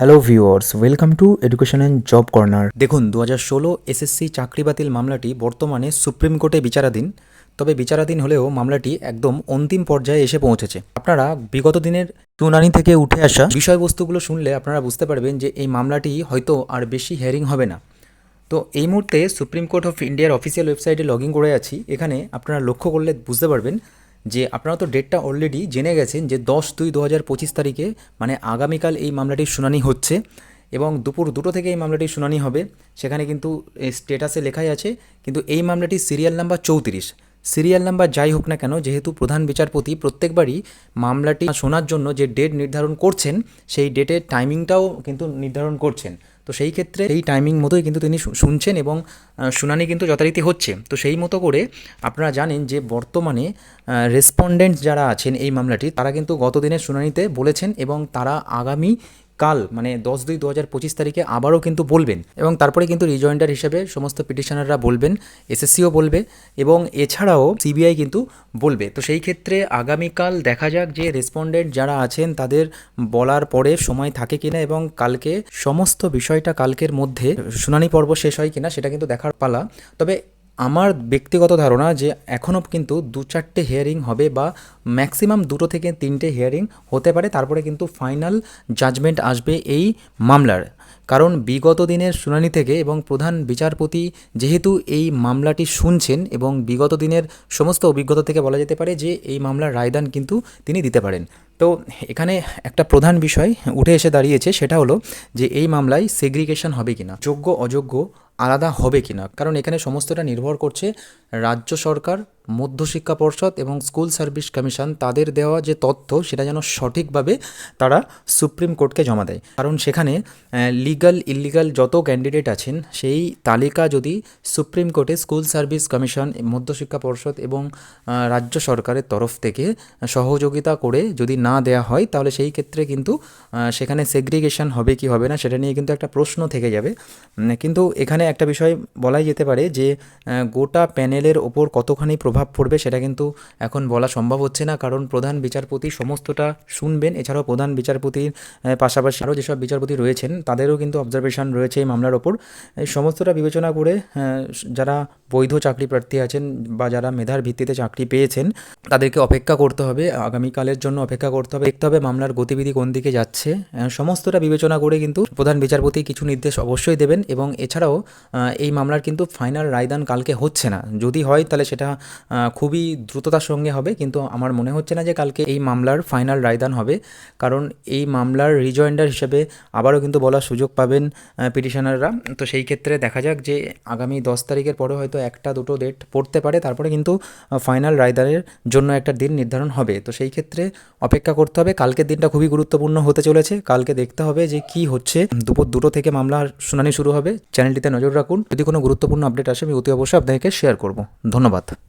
Hello viewers welcome to education and job corner দেখুন দু হাজার ষোলো এসএসসি চাকরি বাতিল মামলাটি বর্তমানে সুপ্রিম কোর্টে বিচারাধীন। তবে বিচারাধীন হলেও মামলাটি একদম অন্তিম পর্যায়ে এসে পৌঁছেছে। আপনারা বিগত দিনের শুনানি থেকে উঠে আসা বিষয়বস্তুগুলো শুনলে আপনারা বুঝতে পারবেন যে এই মামলাটি হয়তো আর বেশি হেয়ারিং হবে না। তো এই মুহূর্তে সুপ্রিম কোর্ট অফ ইন্ডিয়ার অফিসিয়াল ওয়েবসাইটে লগ ইন করে আছি। এখানে আপনারা লক্ষ্য করলে বুঝতে পারবেন যে আপনারা তো ডেটটা অলরেডি জেনে গেছেন যে দশ দুই দু হাজার পঁচিশ তারিখে মানে আগামীকাল এই মামলাটির শুনানি হচ্ছে এবং দুপুর দুটো থেকে এই মামলাটির শুনানি হবে। সেখানে কিন্তু স্টেটাসে লেখাই আছে, কিন্তু এই মামলাটি সিরিয়াল নাম্বার চৌত্রিশ। সিরিয়াল নাম্বার যাই হোক না কেন, যেহেতু প্রধান বিচারপতি প্রত্যেকবারই মামলাটি শোনার জন্য যে ডেট নির্ধারণ করছেন, সেই ডেটের টাইমিংটাও কিন্তু নির্ধারণ করছেন। তো সেই ক্ষেত্রে এই টাইমিং মতোই কিন্তু তিনি শুনছেন এবং শুনানি কিন্তু যথারীতি হচ্ছে। তো সেই মতো করে আপনারা জানেন যে বর্তমানে রেসপন্ডেন্ট যারা আছেন এই মামলাটি, তারা কিন্তু গত দিনের শুনানিতে বলেছেন এবং তারা আগামী কাল মানে দশ দুই দু হাজার পঁচিশ তারিখে আবারও কিন্তু বলবেন এবং তারপরে কিন্তু রিজয়েন্ডার হিসেবে সমস্ত পিটিশনাররা বলবেন এসএসসিও বলবে এবং এছাড়াও সিবিআই কিন্তু বলবে। তো সেই ক্ষেত্রে আগামীকাল দেখা যাক যে রেসপন্ডেন্ট যারা আছেন তাদের বলার পরে সময় থাকে কিনা এবং কালকে সমস্ত বিষয়টা কালকের মধ্যে শুনানি পর্ব শেষ হয় কিনা সেটা কিন্তু দেখার পালা। তবে আমার ব্যক্তিগত ধারণা যে এখনও কিন্তু দু চারটে হিয়ারিং হবে বা ম্যাক্সিমাম দুটো থেকে তিনটে হিয়ারিং হতে পারে, তারপরে কিন্তু ফাইনাল জাজমেন্ট আসবে এই মামলার। কারণ বিগত দিনের শুনানি থেকে এবং প্রধান বিচারপতি যেহেতু এই মামলাটি শুনছেন এবং বিগত দিনের সমস্ত অভিজ্ঞতা থেকে বলা যেতে পারে যে এই মামলার রায়দান কিন্তু তিনি দিতে পারেন। তো এখানে একটা প্রধান বিষয় উঠে এসে দাঁড়িয়েছে, সেটা হলো যে এই মামলায় সেগ্রিগেশন হবে কিনা, যোগ্য অযোগ্য আলাদা হবে কিনা? কারণ এখানে সমস্তটা নির্ভর করছে রাজ্য সরকার মধ্যশিক্ষা পর্ষদ এবং স্কুল সার্ভিস কমিশন তাদের দেওয়া যে তথ্য সেটা যেন সঠিকভাবে তারা সুপ্রিম কোর্টকে জমা দেয়। কারণ সেখানে লিগাল ইলিগাল যত ক্যান্ডিডেট আছেন, সেই তালিকা যদি সুপ্রিম কোর্টে স্কুল সার্ভিস কমিশন, মধ্যশিক্ষা পর্ষদ এবং রাজ্য সরকারের তরফ থেকে সহযোগিতা করে যদি না দেয়া হয়, তাহলে সেই ক্ষেত্রে কিন্তু সেখানে সেগ্রিগেশন হবে কি হবে না সেটা নিয়ে কিন্তু একটা প্রশ্ন থেকে যাবে। কিন্তু এখানে একটা বিষয় বলাই যেতে পারে যে গোটা প্যানেলের ওপর কতখানি প্রভাব পড়বে, সেটা কিন্তু এখন বলা সম্ভব হচ্ছে না। কারণ প্রধান বিচারপতি সমস্তটা শুনবেন। এছাড়াও প্রধান বিচারপতির পাশাপাশি আরও যেসব বিচারপতি রয়েছেন, তাদেরও কিন্তু অবজারভেশন রয়েছে এই মামলার ওপর। এই সমস্তটা বিবেচনা করে যারা বৈধ চাকরি প্রার্থী আছেন বা যারা মেধার ভিত্তিতে চাকরি পেয়েছেন, তাদেরকে অপেক্ষা করতে হবে, আগামীকালের জন্য অপেক্ষা করতে হবে, দেখতে হবে মামলার গতিবিধি কোন দিকে যাচ্ছে। সমস্তটা বিবেচনা করে কিন্তু প্রধান বিচারপতি কিছু নির্দেশ অবশ্যই দেবেন এবং এছাড়াও এই মামলার কিন্তু ফাইনাল রায়দান কালকে হচ্ছে না। যদি হয় তাহলে সেটা খুবই দ্রুততার সঙ্গে হবে, কিন্তু আমার মনে হচ্ছে না যে কালকে এই মামলার ফাইনাল রায়দান হবে। কারণ এই মামলার রিজয়েন্ডার হিসেবে আবারও কিন্তু বলার সুযোগ পাবেন পিটিশনাররা। তো সেই ক্ষেত্রে দেখা যাক যে আগামী দশ তারিখের পরে হয়তো একটা, দুটো ডেট পড়তে পারে, তারপরে কিন্তু ফাইনাল রায়দারের জন্য একটা দিন নির্ধারণ হবে। তো সেই ক্ষেত্রে অপেক্ষা করতে হবে। কালকের দিনটা খুবই গুরুত্বপূর্ণ হতে চলেছে। কালকে দেখতে হবে যে কি হচ্ছে। দুপুর দুটো থেকে মামলার শুনানি শুরু হবে। চ্যানেলটিতে নজর রাখুন। যদি কোনো গুরুত্বপূর্ণ আপডেট আসে, আমি অতি অবশ্যই আপনাদেরকে শেয়ার করব। ধন্যবাদ।